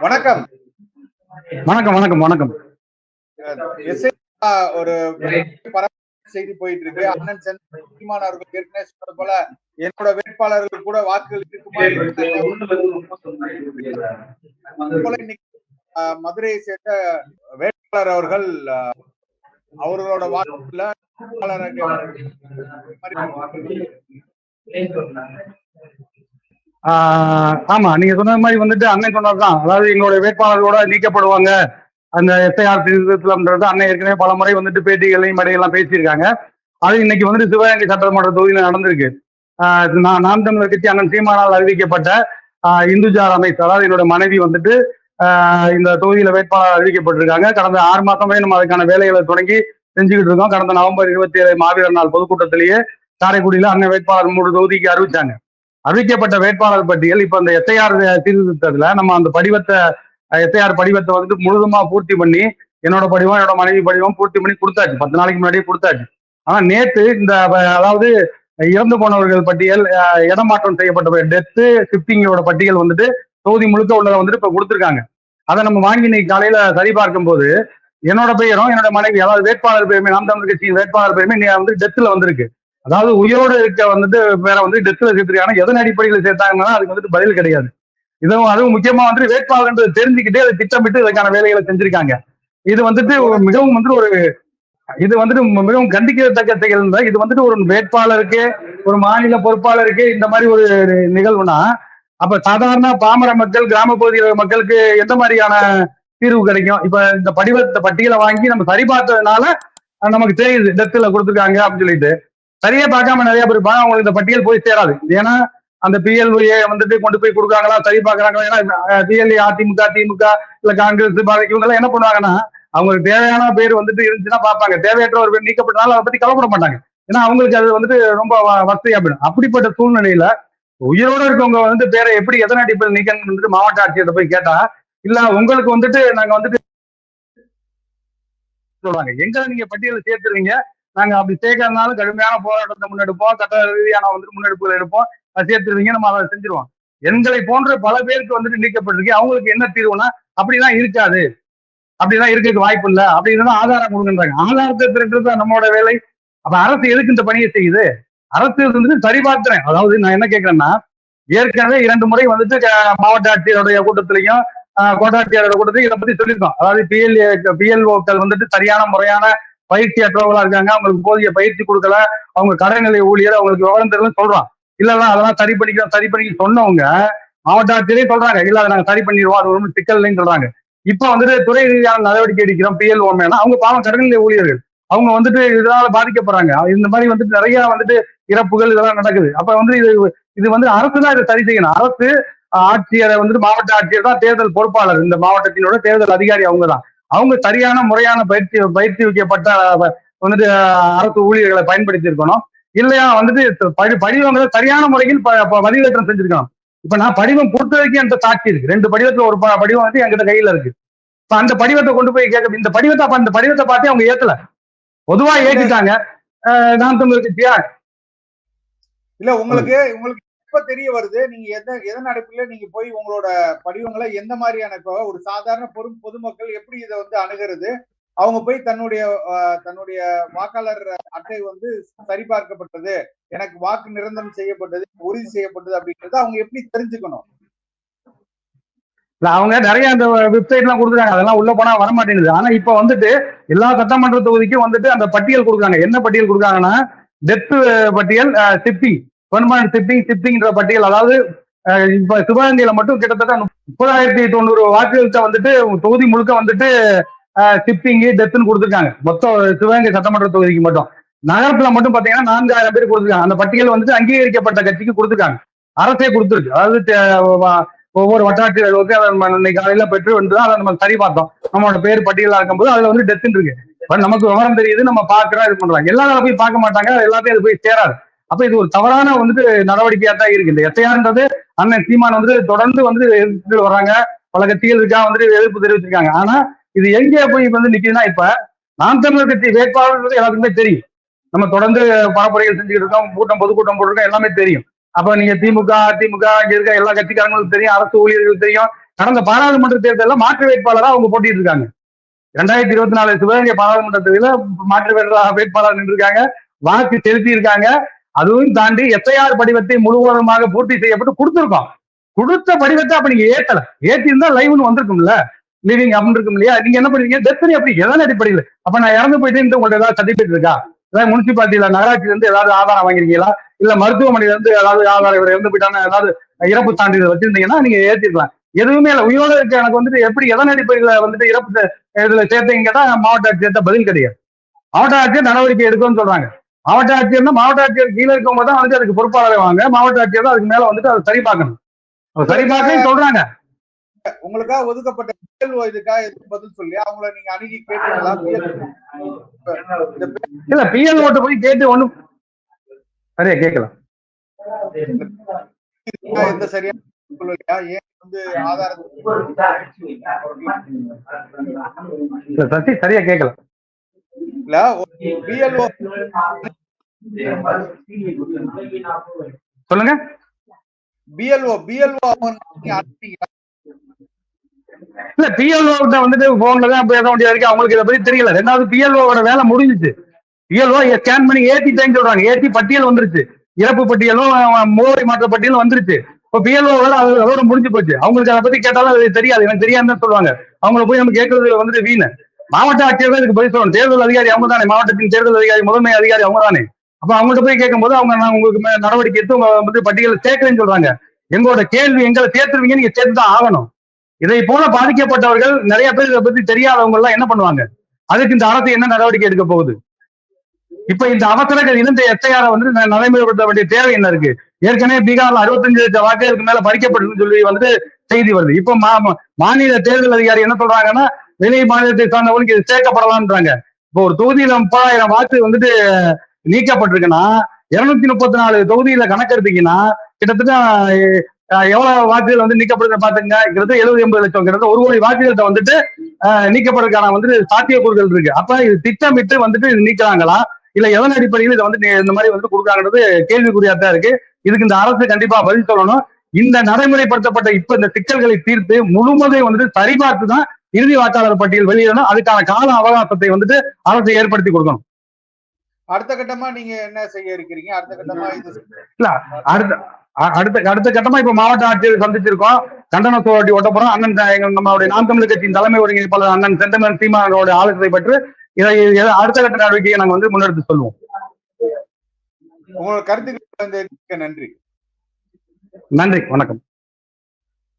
வணக்கம். வணக்கம் வணக்கம் வணக்கம். ஒரு செய்தி போயிட்டு இருக்கு. அண்ணன் சென்னை சீமான் அவர்கள் ஏற்கனவே சொன்னது போல என்னோட வேட்பாளர்கள் கூட வாக்குகள் இருக்குமா? இன்னைக்கு மதுரையை சேர்ந்த வேட்பாளர் அவர்கள் அவர்களோட வாக்குல வேட்பாளருக்கு ஆஹ் ஆமா நீங்க சொன்ன மாதிரி வந்துட்டு அண்ணன் சொன்னதுதான். அதாவது எங்களோட வேட்பாளர்களோட நீக்கப்படுவாங்க. அந்த எஸ்ஐஆர் திருத்தம்ன்றது அண்ணன் ஏற்கனவே பல முறை வந்துட்டு பேட்டிகளையும் மடையெல்லாம் பேசியிருக்காங்க. அது இன்னைக்கு வந்துட்டு சிவகங்கை சட்டமன்ற தொகுதியில் நடந்திருக்கு. நான் நாம் தமிழர் கட்சி அண்ணன் சீமானால் அறிவிக்கப்பட்ட இந்துஜார் இந்துஜா ரமேஷ் அதாவது என்னோட மனைவி வந்துட்டு இந்த தொகுதியில வேட்பாளர் அறிவிக்கப்பட்டிருக்காங்க. கடந்த ஆறு மாசமே நம்ம அதுக்கான வேலைகளை தொடங்கி செஞ்சுக்கிட்டு இருக்கோம். கடந்த நவம்பர் இருபத்தி ஏழு மாவீரர் நாள் பொதுக்கூட்டத்திலேயே காரைக்குடியில அண்ணன் வேட்பாளர் மூணு தொகுதிக்கு அறிவிச்சாங்க. அறிவிக்கப்பட்ட வேட்பாளர் பட்டியல். இப்ப அந்த எஸ்ஐஆர் சீர்திருத்தத்துல நம்ம அந்த படிவத்தை எஸ்ஐஆர் படிவத்தை வந்துட்டு முழுதுமா பூர்த்தி பண்ணி என்னோட படிவம் என்னோட மனைவி படிவம் பூர்த்தி பண்ணி கொடுத்தாச்சு. பத்து நாளைக்கு முன்னாடியே கொடுத்தாச்சு. ஆனா நேத்து இந்த அதாவது இறந்து போனவர்கள் பட்டியல் இடமாற்றம் செய்யப்பட்ட டெத்து ஷிஃப்டிங்கோட பட்டியல் வந்துட்டு தொகுதி முழுக்க உள்ளதை வந்துட்டு இப்ப கொடுத்துருக்காங்க. அதை நம்ம வாங்கி இன்னைக்கு காலையில சரி பார்க்கும்போது என்னோட பெயரும் என்னோட மனைவி அதாவது வேட்பாளர் பெருமை நாம் தமிழ் கட்சியின் வேட்பாளர் பெருமை வந்து டெத்துல வந்திருக்கு. அதாவது உயிரோடு இருக்க வந்துட்டு பேரை வந்து டெத்தில் சேர்த்துருக்காங்க எதன் அடிப்படையில் சேர்த்தாங்கன்னா அதுக்கு வந்துட்டு பதில் கிடையாது. இதுவும் அதுவும் முக்கியமா வந்துட்டு வேட்பாளர்ன்றது தெரிஞ்சுக்கிட்டே அதை திட்டமிட்டு இதற்கான வேலைகளை செஞ்சிருக்காங்க. இது வந்துட்டு மிகவும் வந்து ஒரு இது வந்துட்டு மிகவும் கண்டிக்கத்தக்க செயல் தான். இது வந்துட்டு ஒரு வேட்பாளருக்கு ஒரு மாநில பொறுப்பாளருக்கு இந்த மாதிரி ஒரு நிகழ்வுனா அப்ப சாதாரண பாமர மக்கள் கிராம பகுதியில் மக்களுக்கு எந்த மாதிரியான தீர்வு கிடைக்கும்? இப்ப இந்த படிவத்தை பட்டியலை வாங்கி நம்ம சரி பார்த்ததுனால நமக்கு தெரியுது டெத்துல கொடுத்துருக்காங்க அப்படின்னு சொல்லிட்டு. சரியா பார்க்காம நிறைய பேர் இருப்பாங்க. அவங்களுக்கு இந்த பட்டியல் போய் சேராது. ஏன்னா அந்த பிஎல்ஏ வந்துட்டு கொண்டு போய் கொடுக்குறாங்களா? சரி பார்க்கறாங்களா? ஏன்னா பிஎல்ஏ அதிமுக திமுக இல்ல காங்கிரஸ் பாஜக இவங்க எல்லாம் என்ன பண்ணுவாங்கன்னா அவங்களுக்கு தேவையான பேர் வந்துட்டு இருந்துச்சுன்னா பார்ப்பாங்க. தேவையற்ற ஒரு பேர் நீக்கப்பட்டனால அதை பத்தி கவலைப்பட மாட்டாங்க. ஏன்னா அவங்களுக்கு அது வந்துட்டு ரொம்ப வ- வசதியா அப்படிப்பட்ட சூழ்நிலையில உயிரோட இருக்கவங்க வந்து பேரை எப்படி எதன் அடிப்படையில் நீக்கணும் வந்துட்டு மாவட்ட ஆட்சியர்கிட்ட போய் கேட்டா இல்ல உங்களுக்கு வந்துட்டு நாங்க வந்துட்டு சொல்றாங்க எங்க நீங்க பட்டியலை சேர்த்துருவீங்க நாங்க அப்படி சேர்க்கறதுனால கடுமையான போராட்டத்தை முன்னெடுப்போம் சட்ட ரீதியான வந்துட்டு முன்னெடுப்புகள் எடுப்போம். சேர்த்துருவீங்க நம்ம அதை செஞ்சிருவோம். எங்களை போன்ற பல பேருக்கு வந்துட்டு நீக்கப்பட்டிருக்கு. அவங்களுக்கு என்ன தீர்வுனா அப்படிலாம் இருக்காது. அப்படிலாம் இருக்கிறதுக்கு வாய்ப்பு இல்லை. அப்படின்னு ஆதாரம் கொடுக்குறாங்க ஆதாரத்தை திரட்டுறது தான் நம்மளோட வேலை. அப்ப அரசு எதுக்கு இந்த பணியை செய்யுது? அரசு வந்துட்டு சரிபார்க்கிறேன். அதாவது நான் என்ன கேட்கிறேன்னா ஏற்கனவே இரண்டு முறை வந்துட்டு மாவட்ட ஆட்சியருடைய கூட்டத்திலையும் கோட்டாட்சியரோட கூட்டத்திலையும் இதை பத்தி சொல்லியிருக்கோம். அதாவது பிஎல்ஏ பிஎல்ஓக்கள் வந்துட்டு சரியான முறையான பயிற்சி அற்றவர்களா இருக்காங்க. அவங்களுக்கு போதிய பயிற்சி கொடுக்கல. அவங்க கடைநிலை ஊழியர் அவங்களுக்கு விவரம் தெரியல சொல்றான். இல்ல அதெல்லாம் சரி பண்ணிக்கிறோம் சரி பண்ணி சொன்னவங்க மாவட்ட ஆட்சியரே சொல்றாங்க. இல்ல அதை நாங்க சரி பண்ணிடுவோம். அது ஒன்றும் சிக்கல் இல்லைன்னு சொல்றாங்க. இப்ப வந்துட்டு துறை ரீதியான நடவடிக்கை எடுக்கிறோம். பிஎல் மேல அவங்க பாவம் கடைநிலை ஊழியர்கள். அவங்க வந்துட்டு இதனால பாதிக்கப்படுறாங்க. இந்த மாதிரி வந்துட்டு நிறைய வந்துட்டு இறப்புகள் இதெல்லாம் நடக்குது. அப்ப வந்து இது இது வந்து அரசு தான் இதை சரி செய்யணும். அரசு ஆட்சியரை வந்துட்டு மாவட்ட ஆட்சியர் தான் தேர்தல் பொறுப்பாளர். இந்த மாவட்டத்தினோட தேர்தல் அதிகாரி அவங்க தான் அவங்க சரியான முறையான பயிற்சி பயிற்சி வைக்கப்பட்ட வந்துட்டு அரசு ஊழியர்களை பயன்படுத்தி இருக்கணும் இல்லையா வந்துட்டு படி படிவங்களை சரியான முறையில் ப- ப- பதிவேற்றம் செஞ்சிருக்கணும். இப்ப நான் படிவம் பொறுத்த வரைக்கும் என்கிட்ட சாட்சி இருக்கு. ரெண்டு படிவத்துல ஒரு ப- படிவம் வந்து என்கிட்ட கையில இருக்கு. இப்ப அந்த படிவத்தை கொண்டு போய் கேட்க இந்த படிவத்தை அந்த படிவத்தை பார்த்து அவங்க ஏத்தல. பொதுவா ஏற்றிட்டாங்க நான் நாம் தமிழ் இல்ல உங்களுக்கு உங்களுக்கு எப்ப தெரிய வருது? நீங்க எந்த எதன் அடிப்படையில நீங்க போய் உங்களோட படிவங்களை எந்த மாதிரியான இப்போ ஒரு சாதாரண பொது பொதுமக்கள் எப்படி இதை வந்து அணுகிறது? அவங்க போய் தன்னுடைய தன்னுடைய வாக்காளர் அட்டை வந்து சரிபார்க்கப்பட்டது எனக்கு வாக்கு நிரந்தரம் செய்யப்பட்டது உறுதி செய்யப்பட்டது அப்படின்றத அவங்க எப்படி தெரிஞ்சுக்கணும்? இல்ல, அவங்க நிறைய அந்த வெப்சைட் எல்லாம் கொடுக்குறாங்க. அதெல்லாம் உள்ள போனா வர மாட்டேங்குது ஆனா இப்ப வந்துட்டு எல்லா சட்டமன்ற தொகுதிக்கும் வந்துட்டு அந்த பட்டியல் கொடுக்குறாங்க. என்ன பட்டியல் கொடுக்குறாங்கன்னா டெத்து பட்டியல் ஷிப்பிங் பெர்மனன்ட் சிப்பிங் சிப்பிங்ன்ற பட்டியல் அதாவது இப்ப சிவகங்கையில மட்டும் கிட்டத்தட்ட முப்பதாயிரத்தி தொண்ணூறு வாக்குகள்கிட்ட வந்துட்டு தொகுதி முழுக்க வந்துட்டு சிப்பிங்கு டெத்துன்னு கொடுத்துருக்காங்க. மொத்தம் சிவகங்கை சட்டமன்ற தொகுதிக்கு மட்டும். நகரத்துல மட்டும் பாத்தீங்கன்னா நான்காயிரம் பேர் கொடுத்துருக்காங்க. அந்த பட்டியல் வந்துட்டு அங்கீகரிக்கப்பட்ட கட்சிக்கு கொடுத்துருக்காங்க. அரசே கொடுத்துருக்கு. அதாவது ஒவ்வொரு வ- ஒவ்வொரு அதை நம்ம இன்னைக்கு காலையில பெற்று வந்து அதை நம்ம சரி பார்த்தோம். நம்மளோட பேர் பட்டியலா இருக்கும்போது அதுல வந்து டெத்துன்னு இருக்கு. பட் நமக்கு விவரம் தெரியுது நம்ம பாக்குறோம் இது பண்றோம். எல்லாரும் போய் பார்க்க மாட்டாங்க எல்லாத்தையும் அது போய் சேராது. அப்ப இது ஒரு தவறான வந்துட்டு நடவடிக்கையா தான் இருக்கு. இந்த எஸ்ஐஆர்ன்றது அண்ணன் சீமான் வந்து தொடர்ந்து வந்து எதிர்த்து வர்றாங்க. பல கட்சிகள் இருக்கா வந்துட்டு எதிர்ப்பு தெரிவிச்சிருக்காங்க. ஆனா இது எங்கே போய் வந்து நிக்குதுன்னா இப்ப நாம் தமிழர் கட்சி வேட்பாளர்ன்றது எல்லாத்துக்குமே தெரியும். நம்ம தொடர்ந்து பரப்புரைகள் செஞ்சுக்கிட்டு இருக்கோம் கூட்டம் பொதுக்கூட்டம் போட்டிருக்கோம் எல்லாமே தெரியும். அப்ப நீங்க திமுக அதிமுக இங்க இருக்க எல்லா கட்சிக்காரங்களுக்கும் தெரியும் அரசு ஊழியர்களுக்கு தெரியும். கடந்த பாராளுமன்ற தேர்தலில் மாற்று வேட்பாளராக அவங்க போட்டிட்டு இருக்காங்க. ரெண்டாயிரத்தி இருபத்தி நாலு சிவகங்கை பாராளுமன்ற தேர்தலில் மாற்று வேட்பாளர் வேட்பாளர் நின்றுருக்காங்க. வாக்கு செலுத்தி இருக்காங்க அதுவும் தாண்டி எஸ்ஐஆர் படிவத்தை முழுவதுமாக பூர்த்தி செய்யப்பட்டு கொடுத்துருக்கோம். கொடுத்த படிவத்தை அப்ப நீங்க ஏத்தல. ஏத்தி இருந்தா லைவ்னு வந்திருக்கும்ல? லிவிங் அப்படின்னு இருக்கும் இல்லையா? நீங்க என்ன பண்ணுவீங்க? டெத்னி அப்படி எதன் அடிப்படையில்? அப்ப நான் இறந்து போயிட்டு உங்கள்ட்ட ஏதாவது சர்டிபிகேட் இருக்கா? ஏதாவது முனிசிபாலிட்டியில நகராட்சியில இருந்து ஏதாவது ஆதாரம் வாங்கிருக்கீங்களா இல்ல மருத்துவமனையில இருந்து ஏதாவது ஆதாரம் இவர் இறந்து போயிட்டான ஏதாவது இறப்பு சான்றிதழ் வச்சிருந்தீங்கன்னா நீங்க ஏத்திக்கலாம் எதுவுமே இல்லை. உயிரோட இருக்க எனக்கு வந்துட்டு எப்படி எதன் அடிப்படையில வந்துட்டு இறப்பு இதுல சேர்த்தீங்க கேட்டா மாவட்ட ஆட்சியர்கிட்ட பதில் கிடையாது. மாவட்ட ஆட்சியர் நடவடிக்கை எடுக்கும்னு சொல்றாங்க. மாவட்ட ஆட்சியர்னா மாவட்ட ஆட்சியர் கீழே இருக்கவங்க தான் வந்துட்டு அதுக்கு பொறுப்பாளர் வாங்க. மாவட்ட ஆட்சியர் தான் அதுக்கு மேல வந்துட்டு அதை சரி பார்க்கணும். சரி பார்க்கணும் சொல்றாங்க. உங்களுக்காக ஒதுக்கப்பட்ட இதுக்காக பதில் சொல்லி அவங்கள நீங்க அணுகி கேட்டீங்களா? இல்ல பிஎல் ஓட்ட போய் கேட்டு ஒண்ணும் சரியா கேட்கலாம். எந்த சரியான சொல்லலையா? ஏன் வந்து ஆதாரத்தை சசி சரியா கேட்கல. இல்ல பிஎல்ஓ சொல்லுங்க. பிஎல்ஓ பிஎல்ஓ இல்ல பிஎல்ஓ கிட்ட வந்துட்டு போன்ல தான் பேச வேண்டியது இருக்கு. அவங்களுக்கு இதை பத்தி தெரியல. ரெண்டாவது பிஎல்ஓட வேலை முடிஞ்சுச்சு. பிஎல்ஓ ஸ்கேன் பண்ணி ஏத்திட்டேன்னு சொல்றாங்க. ஏத்தி பட்டியல் வந்துருச்சு. இறப்பு பட்டியலும் முகவரி மாற்ற பட்டியலும் வந்துருச்சு. இப்போ பிஎல்ஓ வேலை அது அதோட முடிஞ்சு போச்சு. அவங்களுக்கு அதை பத்தி கேட்டாலும் அது தெரியாது. எனக்கு தெரியாதுன்னு சொல்லுவாங்க. அவங்கள போய் நம்ம கேட்கறது வந்துட்டு வீணு. மாவட்ட ஆட்சியர் தான் இதுக்கு பதில் சொல்லணும். தேர்தல் அதிகாரி அவங்க தானே. மாவட்டத்தின் தேர்தல் அதிகாரி முதன்மை அதிகாரி அவங்க தானே. அப்ப அவங்கள்ட்ட போய் கேட்கும்போது அவங்க நான் உங்களுக்கு மே- நடவடிக்கை எடுத்து உங்க வந்து பட்டியலில் சேர்க்கிறேன்னு சொல்றாங்க. எங்களோட கேள்வி எங்களை சேர்த்துருவீங்க நீங்க சேர்த்து தான் ஆகணும். இதை போல பாதிக்கப்பட்டவர்கள் நிறைய பேர் இதை பத்தி தெரியாதவங்க எல்லாம் என்ன பண்ணுவாங்க? அதுக்கு இந்த அரசு என்ன நடவடிக்கை எடுக்க போகுது? இப்ப இந்த அவசரங்கள் இருந்த இந்த வந்து நடைமுறைப்படுத்த வேண்டிய தேவை என்ன இருக்கு? ஏற்கனவே பீகார்ல அறுபத்தஞ்சு லட்சம் வாக்குகளுக்கு மேல பறிக்கப்பட்டதுன்னு சொல்லி வந்து செய்தி வருது. இப்ப மா- மா- மாநில தேர்தல் அதிகாரி என்ன சொல்றாங்கன்னா வெளி மாநிலத்தை சார்ந்தவங்களுக்கு இது சேர்க்கப்படலாம்ன்றாங்க. இப்போ ஒரு தொகுதியில முப்பதாயிரம் வாக்கு வந்துட்டு நீக்கப்பட்டிருக்குன்னா இருநூத்தி முப்பத்தி நாலு தொகுதியில கணக்கெடுத்தீங்கன்னா கிட்டத்தட்ட எவ்வளவு வாக்குகள் வந்து நீக்கப்படுது பாத்துங்க கிட்டத்தட்ட எழுபது எண்பது லட்சம். கிட்டத்தட்ட ஒரு கோடி வாக்குகள்கிட்ட வந்துட்டு நீக்கப்படுறதுக்கான வந்துட்டு சாத்தியக்கூறுகள் இருக்கு. அப்ப இது திட்டமிட்டு வந்துட்டு இது நீக்கிறாங்களா இல்ல எதன் அடிப்படையில் இதை வந்து நீ- இந்த மாதிரி வந்து கொடுக்காங்கிறது கேள்விக்குறியா தான் இருக்கு. இதுக்கு இந்த அரசு கண்டிப்பா பதில் சொல்லணும். இந்த நடைமுறைப்படுத்தப்பட்ட இப்ப இந்த சிக்கல்களை தீர்த்து முழுமதை வந்துட்டு சரிபார்த்து தான் இறுதி வாக்காளர் பட்டியல் வெளியிடணும். அதுக்கான கால அவகாசத்தை வந்துட்டு அரசு ஏற்படுத்தி கொடுக்கணும். அடுத்த கட்டமா நீங்க என்ன செய்ய இருக்கிறீங்க? அடுத்த கட்டமா இது அடுத்த அ- அடுத்த அடுத்த கட்டமா இப்ப மாவட்ட ஆட்சியர் சந்திச்சிருக்கோம். கண்டன சோழட்டி ஒட்ட போறோம். அண்ணன் நம்மளுடைய நாம் தமிழர் கட்சியின் தலைமை ஒருங்கிணைப்பாளர் அண்ணன் செந்தமன் சீமானோட ஆலோசனை பெற்று இதை இதை அடுத்த கட்ட நடவடிக்கையை நாங்க வந்து முன்னெடுத்து சொல்லுவோம். உங்களோட கருத்துக்கள் நன்றி. நன்றி வணக்கம்.